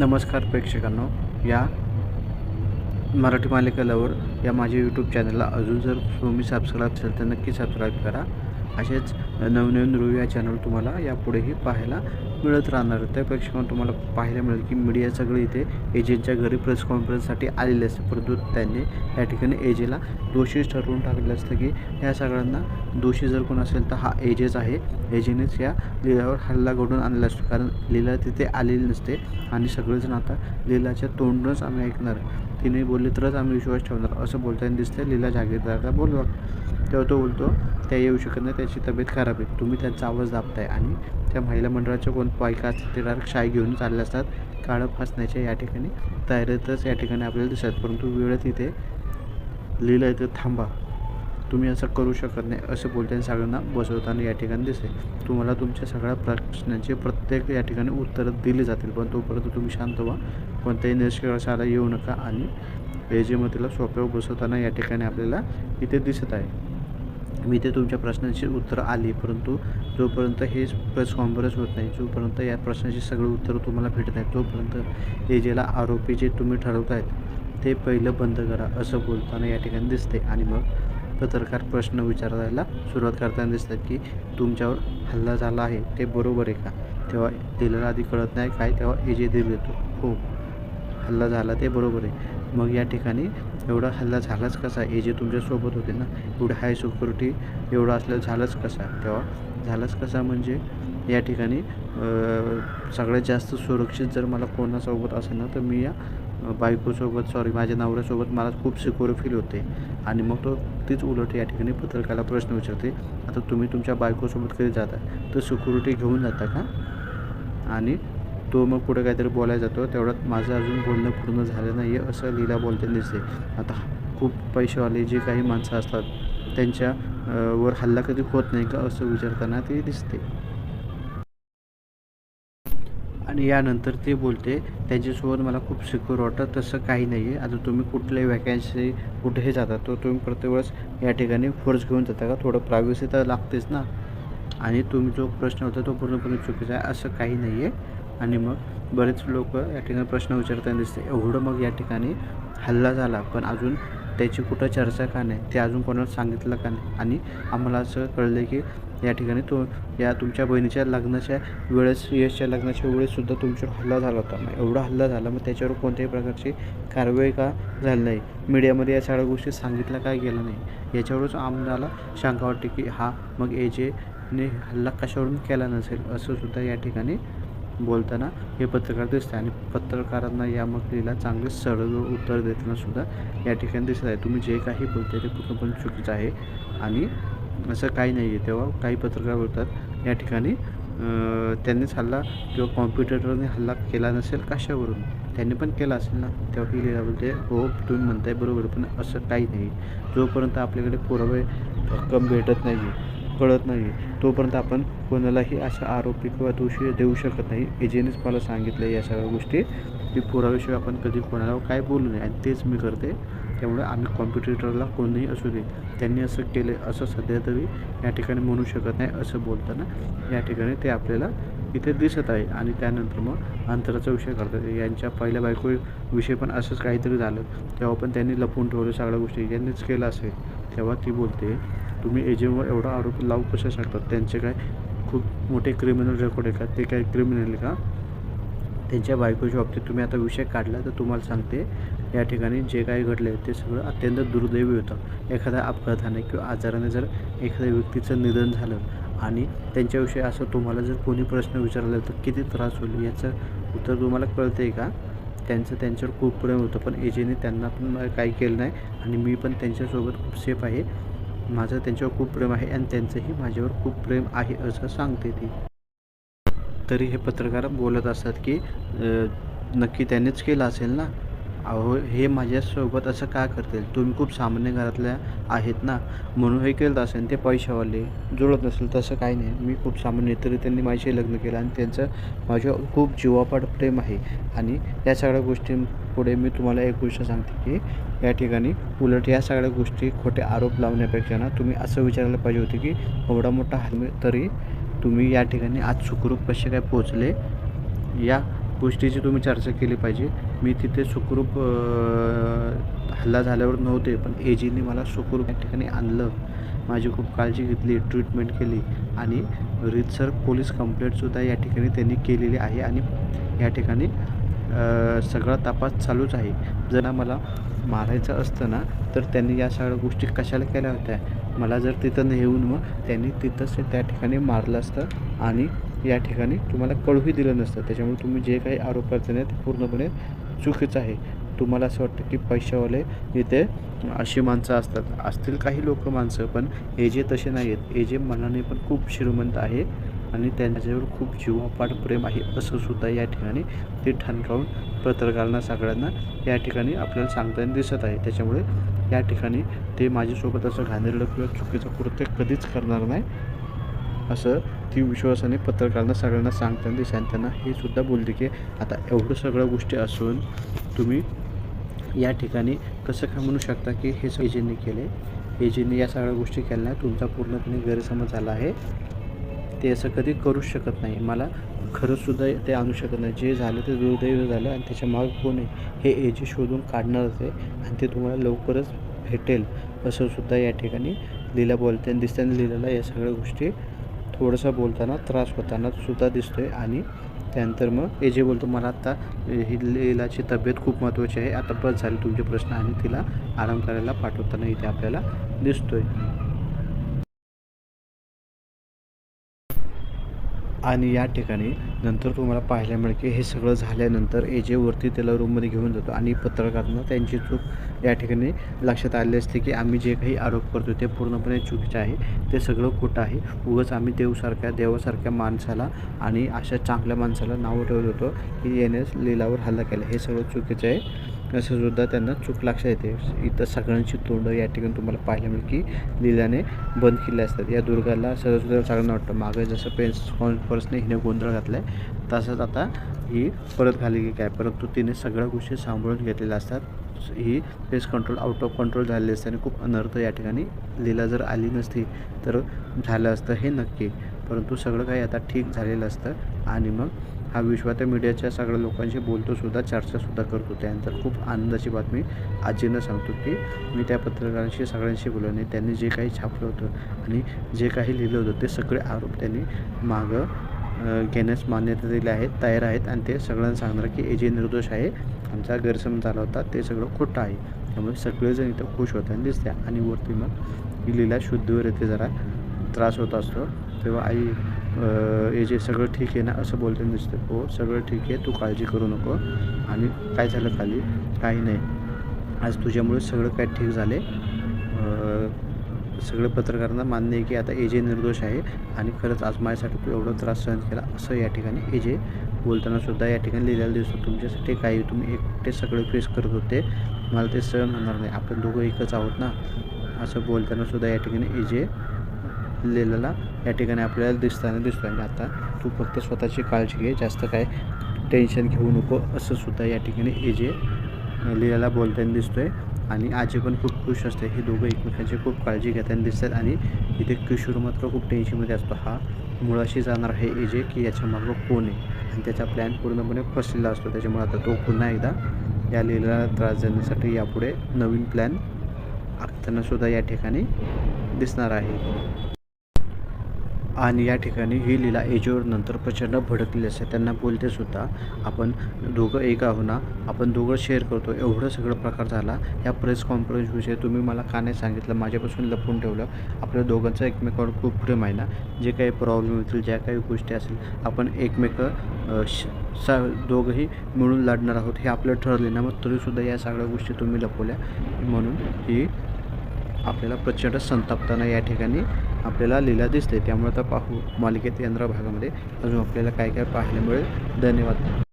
नमस्कार प्रेक्षकांनो. या मराठी मालिकेलावर या माझ्या यूट्यूब चॅनलला अजून जर तुम्ही सबस्क्राईब असेल तर नक्की सबस्क्राईब करा. असेच नवनवीन रिव्ह्यू या चॅनल तुम्हाला यापुढेही पाहायला मिळत राहणार. त्यापेक्षा तुम्हाला पाहायला मिळेल की मीडिया सगळे इथे एजेंटच्या घरी प्रेस कॉन्फरन्ससाठी आलेले असते. परंतु त्यांनी या ठिकाणी एजेला दोषीच ठरवून टाकलेलं असतं की या सगळ्यांना दोषी जर कोण असेल तर हा एजेच आहे. एजेनेच या लीलावर हल्ला घडून आणला असतो. कारण लीला तिथे आलेली नसते आणि सगळेजण आता लीलाच्या तोंडूनच आम्ही ऐकणार. तिने बोलले तरच आम्ही विश्वास ठेवणार. असं बोलताना दिसतंय. लीला जागीरदारला बोलवा. तेव्हा तो बोलतो त्या येऊ शकत नाही. त्याची तब्येत खराब आहे. तुम्ही त्यांचा आवाज दाबताय आणि त्या महिला मंडळाच्या कोण बायका असतात ते डायरेक्ट शाई घेऊन चालले असतात. काळं फासण्याच्या या ठिकाणी. तयारीतच या ठिकाणी आपल्याला दिसतात. परंतु वेळेत इथे लिहिलं आहे तर थांबा. तुम्ही असं करू शकत नाही असं बोलताना सगळ्यांना बसवताना या ठिकाणी दिसते. तुम्हाला तुमच्या सगळ्या प्रश्नांचे प्रत्येक या ठिकाणी उत्तरं दिली जातील. पण तोपर्यंत तुम्ही शांत व्हा. कोणत्याही निष्कर्षाला येऊ नका आणि एजेमतीला सोप्यावर बसवताना या ठिकाणी आपल्याला इथे दिसत आहे. मी ते तुमच्या प्रश्नांची उत्तरं आली परंतु जोपर्यंत हे प्रेस कॉन्फरन्स होत नाही जोपर्यंत या प्रश्नाची सगळी उत्तरं तुम्हाला भेटत नाही तोपर्यंत एजेला आरोपी जे तुम्ही ठरवतायत ते पहिलं बंद करा असं बोलताना या ठिकाणी दिसते. आणि मग पत्रकार प्रश्न विचारायला सुरुवात करताना दिसतात की तुमच्यावर हल्ला झाला आहे ते बरोबर आहे का? तेव्हा दिलेला आधी कळत नाही काय तेव्हा एजे दिल देतो हो हल्ला झाला ते बरोबर आहे. मग या ठिकाणी एवढा हल्ला झालाच कसा? हे जे तुमच्यासोबत होते ना एवढं हाय सिक्युरिटी एवढं असलं झालंच कसा? तेव्हा झालंच कसा म्हणजे या ठिकाणी सगळ्यात जास्त सुरक्षित जर मला कोणासोबत असेल ना तर मी या बायकोसोबत सॉरी माझ्या नवऱ्यासोबत मला खूप सिक्युअर फील होते. आणि मग तो तीच उलट या ठिकाणी पत्रकाला प्रश्न विचारते आता तुम्ही तुमच्या बायकोसोबत कधी जाता? तर सिक्युरिटी घेऊन जाता का? आणि तो मग पुढे काहीतरी बोलायला जातो. तेवढ्यात माझं अजून बोलणं पूर्ण झालं नाही आहे असं लीला बोलताना दिसते आता खूप पैसेवाले जे काही माणसं असतात त्यांच्या वर हल्ला कधी होत नाही का असं विचारताना ते दिसते. आणि यानंतर ते बोलते त्यांच्यासोबत मला खूप सिक्युअर वाटतं तसं काही नाही आहे आता तुम्ही कुठल्याही वॅकन्सी कुठेही जाता तर तुम्ही प्रत्येक वेळेस या ठिकाणी फोर्स घेऊन जाता का? थोडं प्रायव्हसी तर लागतेच ना. आणि तुम्ही जो प्रश्न होता तो पूर्णपणे चुकीचा आहे असं काही नाही आहे आणि मग बरेच लोक या ठिकाणी प्रश्न विचारताना दिसते एवढं मग या ठिकाणी हल्ला झाला पण अजून त्याची कुठं चर्चा का नाही? ते अजून कोणाला सांगितलं का नाही? आणि आम्हाला असं कळलं की या ठिकाणी तो या तुमच्या बहिणीच्या लग्नाच्या वेळेस यशच्या लग्नाच्या वेळेससुद्धा तुमच्यावर हल्ला झाला होता. मग एवढा हल्ला झाला मग त्याच्यावर कोणत्याही प्रकारची कारवाई का झाली नाही? मीडियामध्ये या सगळ्या गोष्टी सांगितल्या काय गेलं नाही? याच्यावरच आम्हाला शंका वाटते की हा मग एजेने हल्ला कशावरून केला नसेल? असं सुद्धा या ठिकाणी बोलताना हे पत्रकार दिसते आणि पत्रकारांना या मकलीला चांगले सरळ उत्तर देताना सुद्धा या ठिकाणी दिसत आहे. तुम्ही जे काही बोलते ते पूर्णपणे चुकीचं आहे आणि असं काही नाही आहे तेव्हा काही पत्रकार बोलतात या ठिकाणी त्यांनीच हल्ला किंवा कॉम्प्युटरने हल्ला केला नसेल कशावरून? त्यांनी पण केला असेल ना? तेव्हा ही लिहिला बोलते हो तुम्ही म्हणताय बरोबर पण असं काही नाही. जोपर्यंत आपल्याकडे पुरावे रक्कम भेटत नाही आहे कळत नाही. तोपर्यंत आपण कोणालाही अशा आरोपी किंवा दोषी देऊ शकत नाही. एजेनेच मला सांगितलं या सगळ्या गोष्टी. की पुराव्याशिवाय आपण कधी कोणाला काय बोलू नये. आणि तेच मी करते. त्यामुळे आम्ही कॉम्पिटिटरला कोणीही असू दे. त्यांनी असं केले असं सध्या तरी या ठिकाणी म्हणू शकत नाही असं बोलताना. या ठिकाणी ते आपल्याला इथे दिसत आहे. आणि त्यानंतर मग अंतराचा विषय करतात. यांच्या पहिल्या बायको विषय पण असंच काहीतरी झालं. तेव्हा पण त्यांनी लपवून ठेवलं सगळ्या गोष्टी. यांनीच केलं असेल तेव्हा ती बोलते तुम्ही एजेंटवर एवढा आरोप लावू कशा शकतात? त्यांचे काय खूप मोठे क्रिमिनल रेकॉर्ड आहे का? ते काय क्रिमिनल का? त्यांच्या बायकोच्या बाबतीत तुम्ही आता विषय काढला तर तुम्हाला सांगते या ठिकाणी जे काही घडले ते सगळं अत्यंत दुर्दैवी होतं. एखाद्या अपघाताने किंवा आजाराने जर एखाद्या व्यक्तीचं निधन झालं आणि त्यांच्याविषयी असं तुम्हाला जर कोणी प्रश्न विचारला तर किती त्रास होईल? याचं उत्तर तुम्हाला कळतं आहे का? त्यांचं त्यांच्यावर खूप प्रेम होतं पण एजेने त्यांना पण काही केलं नाही आणि मी पण त्यांच्यासोबत खूप सेफ आहे. माझं त्यांच्यावर खूप प्रेम आहे आणि त्यांचंही माझ्यावर खूप प्रेम आहे असं सांगते ती. तरी हे पत्रकार बोलत असतात की नक्की त्यांनीच केलं असेल ना? अहो हे माझ्यासोबत असं का करतील? तुम्ही खूप सामान्य घरातल्या आहेत ना? म्हणून हे केलं असेल ते पैशावाले. जुळत नसेल तसं काही नाही. मी खूप सामान्य तरी त्यांनी माझ्याशी लग्न केलं आणि त्यांचं माझ्या खूप जीवापाड प्रेम आहे. आणि या सगळ्या गोष्टींपुढे मी तुम्हाला एक गोष्ट सांगते की या ठिकाणी उलट या सगळ्या गोष्टी खोटे आरोप लावण्यापेक्षा ना तुम्ही असं विचारायला पाहिजे होते की एवढा मोठा हल्मे तरी तुम्ही या ठिकाणी आज सुखरूप कसे काय पोचले या गोष्टीची तुम्ही चर्चा केली पाहिजे. मी तिथे सुखरूप हल्ला झाल्यावर नव्हते पण एजीने मला सुखरूप या ठिकाणी आणलं. माझी खूप काळजी घेतली ट्रीटमेंट केली आणि रितसर पोलीस कंप्लेंटसुद्धा या ठिकाणी त्यांनी केलेली आहे आणि या ठिकाणी सगळा तपास चालूच आहे. जर मला मारायचं असतं ना तर त्यांनी या सगळ्या गोष्टी कशाला केल्या होत्या? मला जर तिथं नेऊन मग त्यांनी तिथंच ते त्या ठिकाणी मारलं असतं आणि या ठिकाणी तुम्हाला कळूही दिलं नसतं. त्याच्यामुळे तुम्ही जे काही आरोप करता ते पूर्णपणे चुकीचं आहे. तुम्हाला असं वाटतं की पैशावाले इथे अशी माणसं असतात. असतील काही लोक माणसं पण हे जे तसे नाही आहेत हे जे मनाने पण खूप श्रीमंत आहे आणि त्यांच्यावर खूप जीवापाड प्रेम आहे असं सुद्धा या ठिकाणी ते ठणकावून पत्रकारांना सगळ्यांना या ठिकाणी आपल्याला सांगताना दिसत आहे. त्याच्यामुळे या ठिकाणी ते माझ्यासोबत असं घाणेरडं किंवा चुकीचं कृत्य कधीच करणार नाही असं ती विश्वासाने पत्रकारांना सगळ्यांना सांगताना दिसते त्यांना हे सुद्धा बोलते की आता एवढं सगळ्या गोष्टी असून तुम्ही या ठिकाणी कसं काय म्हणू शकता की हे एजेंनी केले? एजेंनी या सगळ्या गोष्टी केल्या नाही तुमचा पूर्णपणे गैरसमज झाला आहे. ते असं कधी करूच शकत नाही. मला खरंचसुद्धा ते आणू शकत नाही. जे झालं ते दुर्दैव झालं आणि त्याच्या माग कोण आहे? हे एजी शोधून काढणारच आहे आणि ते तुम्हाला लवकरच भेटेल. असं सुद्धा या ठिकाणी लीला बोलते आणि दिसताना लीलाला या सगळ्या गोष्टी. थोडंसं बोलताना त्रास होताना सुद्धा दिसतोय आणि त्यानंतर मग एजे बोलतो मला आत्ता ही लीलाची तब्येत खूप महत्त्वाची आहे. आता बस झाले तुमचे प्रश्न आणि तिला आराम करायला पाठवताना इथे आपल्याला दिसतोय. आणि या ठिकाणी नंतर तुम्हाला पाहायला मिळेल की हे सगळं झाल्यानंतर एजेवरती त्याला रूममध्ये घेऊन जातो आणि पत्रकारांना त्यांची चूक या ठिकाणी लक्षात आले असते की आम्ही जे काही आरोप करतो ते पूर्णपणे चुकीचे आहे. ते सगळं खोटं आहे. उगाच आम्ही देवसारख्या देवासारख्या माणसाला आणि अशा चांगल्या माणसाला नावं ठेवत होतो की याने लिलावर हल्ला केला. हे सगळं चुकीचं आहे. असंसुद्धा त्यांना चूक लक्षात येते. इथं सगळ्यांची तोंड या ठिकाणी तुम्हाला पाहायला मिळेल की लिलाने बंद केले असतात. या दुर्गाला सरसुद्धा चांगलं वाटतं. मागं जसं पेन्स कॉन्फरन्सने हिने गोंधळ घातला आहे तसंच आता ही परत घाली की काय? परंतु तिने सगळ्या गोष्टी सांभाळून घेतलेल्या असतात. ही pest control out of control झालेली असते आणि खूप अनर्थ या ठिकाणी लीला जर आली नसती तर झालं असतं हे नक्की. परंतु सगळं काही आता ठीक झालेलं असतं आणि मग हा विश्वा त्या मीडियाच्या सगळ्या लोकांशी बोलतोसुद्धा चर्चासुद्धा करतो. त्यानंतर खूप आनंदाची बातमी आजीनं सांगतो की मी त्या पत्रकारांशी सगळ्यांशी बोललो आणि त्यांनी जे काही छापलं होतं आणि जे काही लिहिलं होतं ते सगळे आरोप त्यांनी मागं घेण्यास मान्यता दिली आहेत तयार आहेत आणि ते सगळ्यांना सांगणार की ए जे निर्दोष आहे आमचा गैरसमज झाला होता ते सगळं खोटं आहे. त्यामुळे सगळेजण इथं खुश होताना दिसते आणि वरती मग ही लीला शुद्धीवर येते जरा त्रास होत असतो. तेव्हा आई हे जे सगळं ठीक आहे ना असं बोलताना दिसतं. हो सगळं ठीक आहे तू काळजी करू नको. आणि काय झालं खाली? काही नाही. आज तुझ्यामुळे सगळं काय ठीक झाले सगळे पत्रकारांना मान्य आहे की आता एजे निर्दोष आहे आणि खरंच आज माझ्यासाठी तू एवढा त्रास सहन केला असं या ठिकाणी एजे बोलताना सुद्धा या ठिकाणी लिहिलेलं दिसतो. तुमच्यासाठी काही तुम्ही एकटे सगळे फेस करत होते. मला ते सहन होणार नाही. आपण दोघं एकच आहोत ना? असं बोलताना सुद्धा या ठिकाणी एजे लिहिलेला या ठिकाणी आपल्याला दिसताना दिसतो आणि आता तू फक्त स्वतःची काळजी घे. जास्त काय टेन्शन घेऊ नको असं सुद्धा या ठिकाणी एजे लिहिलेला बोलताना दिसतोय. आणि आजी पण खूप खुश असते. हे दोघं एकमेकांची खूप काळजी घेताना दिसतात आणि इथे किशोर मात्र खूप टेन्शनमध्ये असतो. हा मुळाशी जाणार आहे एजे की याच्या मागं कोण आहे? आणि त्याचा प्लॅन पूर्णपणे फसलेला असतो. त्याच्यामुळे आता तो पुन्हा एकदा या लिहिलेला त्रास देण्यासाठी यापुढे नवीन प्लॅन आखताना सुद्धा या ठिकाणी दिसणार आहे. आणि या ठिकाणी ही लीला एजेवर नंतर प्रचंड भडकलेली असते. त्यांना बोलते सुद्धा आपण दोघं एक आहो ना? आपण दोघं शेअर करतो. एवढं सगळं प्रकार झाला. या प्रेस कॉन्फरन्सविषयी तुम्ही मला का नाही सांगितलं? माझ्यापासून लपवून ठेवलं. आपल्या दोघांचं एकमेकावर खूप प्रेम आहे ना? जे काही प्रॉब्लेम होतील ज्या काही गोष्टी असेल आपण एकमेक श- सा दोघंही मिळून लढणार आहोत. हे आपलं ठरले ना? मग तरीसुद्धा या सगळ्या गोष्टी तुम्ही लपवल्या. म्हणून ही आपल्याला प्रचंड संतापताना या ठिकाणी आपल्याला लीला दिसते त्यामुळे आता पाहू मालिकेत यंत्र भागामध्ये. अजून आपल्याला काय काय पाहायला मिळेल. धन्यवाद.